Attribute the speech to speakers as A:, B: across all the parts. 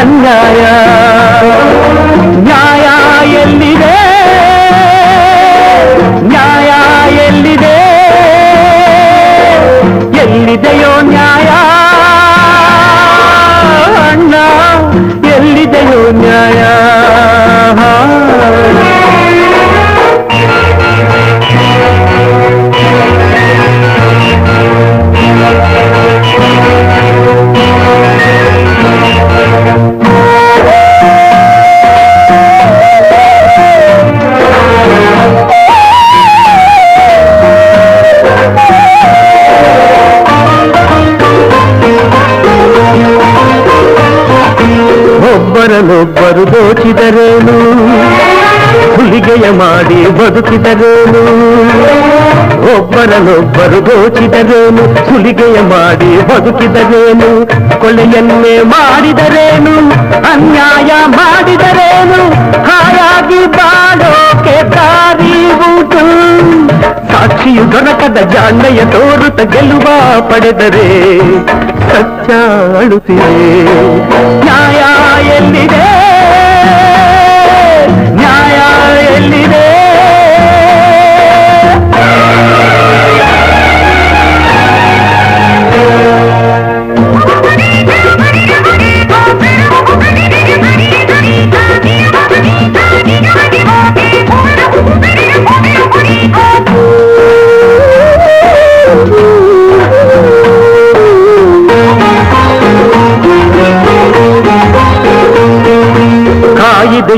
A: ಅನ್ಯಾಯ. ನ್ಯಾಯ ಎಲ್ಲಿದೆ? ನ್ಯಾಯ ಎಲ್ಲಿದೆ? ಎಲ್ಲಿದೆಯೋ ನ್ಯಾಯ? ಅಣ್ಣ ಎಲ್ಲಿದೆಯೋ ನ್ಯಾಯ? ದೋಚಿದರೇನು ಹುಲಿಗೆಯ ಮಾಡಿ ಬದುಕಿದರೇನು? ಒಬ್ಬರನ್ನೊಬ್ಬರು ದೋಚಿದರೇನು? ಹುಲಿಗೆಯ ಮಾಡಿ ಬದುಕಿದರೇನು? ಕೊಲೆಯನ್ನೇ ಮಾಡಿದರೇನು? ಅನ್ಯಾಯ ಮಾಡಿದರೇನು? ಹಾಯಾಗಿ ಬಾಡೋಕೆ ದಾರಿ ಉಂಟು. ಸಾಕ್ಷಿಯು ದೊರಕದ ಜಾಣ್ಮೆಯ ತೋರುತ್ತ ಗೆಲುವ ಪಡೆದರೆ ಸತ್ಯ ಅಳುತ್ತಿದೆ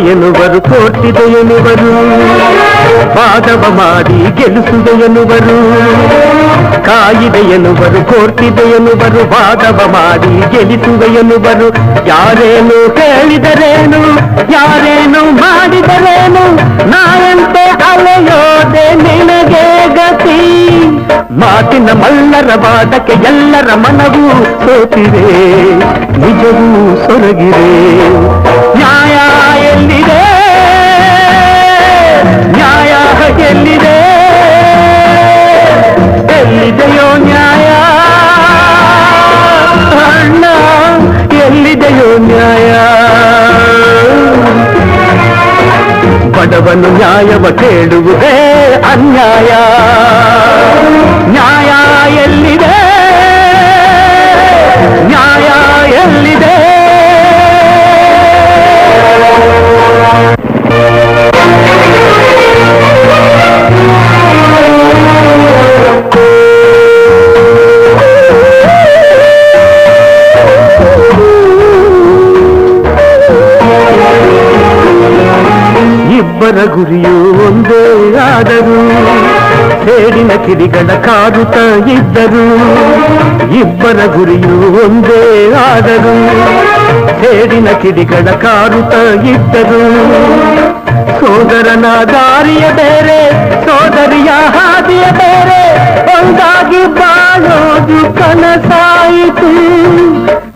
A: ಎನ್ನುವರು ಕೋರ್ಟಿದೆ ಎನ್ನುವರು ವಾದವ ಮಾಡಿ ಗೆಲ್ಲಿಸುವೆ ಎನ್ನುವರು ಕಾಯಿದೆ ಎನ್ನುವರು ಕೋರ್ತಿದೆ ಎನ್ನುವರು ವಾದವ ಮಾಡಿ ಗೆಲ್ಲಿಸುವೆ ಎನ್ನುವರು ಯಾರೇನು ಕೇಳಿದರೇನು, ಯಾರೇನು ಮಾಡಿದರೇನು, ನಾಯಂತೆ ಅಲೆಯೋದೆ ನಿನಗೆ ಗತಿ. ಮಾತಿನ ಮಲ್ಲರ ವಾದಕ್ಕೆ ಎಲ್ಲರ ಮನವೂ ಸೋತಿದೆ ನಿಜವೂ ಸೊರಗಿದೆ ನ್ಯಾಯ ಬಡವನು ನ್ಯಾಯವ ಕೇಳುವುದೇ ಅನ್ಯಾಯ. ನ್ಯಾಯ ಎಲ್ಲಿದೆ? ಇಬ್ಬರ ಗುರಿಯು ಒಂದೇ ಆದರೂ ಸೇಡಿನ ಕಿಡಿಗಳ ಕಾರುತ್ತ ಇದ್ದರು ಇಬ್ಬರ ಗುರಿಯು ಒಂದೇ ಆದರೂ ಸೇಡಿನ ಕಿಡಿಗಳ ಕಾರುತ್ತ ಇದ್ದರು ಸೋದರನ ದಾರಿಯ ಬೇರೆ ಸೋದರಿಯ ಹಾದಿಯ ಬೇರೆ ಒಂದಾಗಿ ಬಾಳೋದು ಕನಸಾಯಿತು.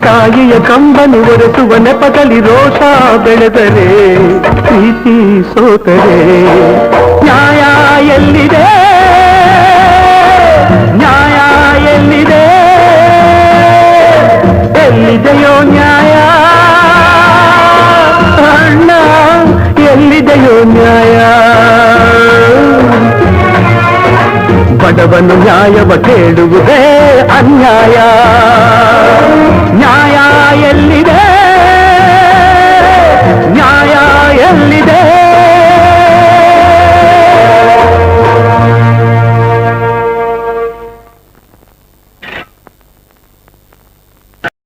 A: ತಾಯಿಯ ಕಂಬನು ಒರೆಸುವ ನೆಪದಲ್ಲಿ ರೋಷ ಬೆಳೆದರೆ ಪ್ರೀತಿ ಸೋತರೆ. ನ್ಯಾಯ ಎಲ್ಲಿದೆ? ಬಡವನು ನ್ಯಾಯವ ಕೇಳುವುದೇ ಅನ್ಯಾಯ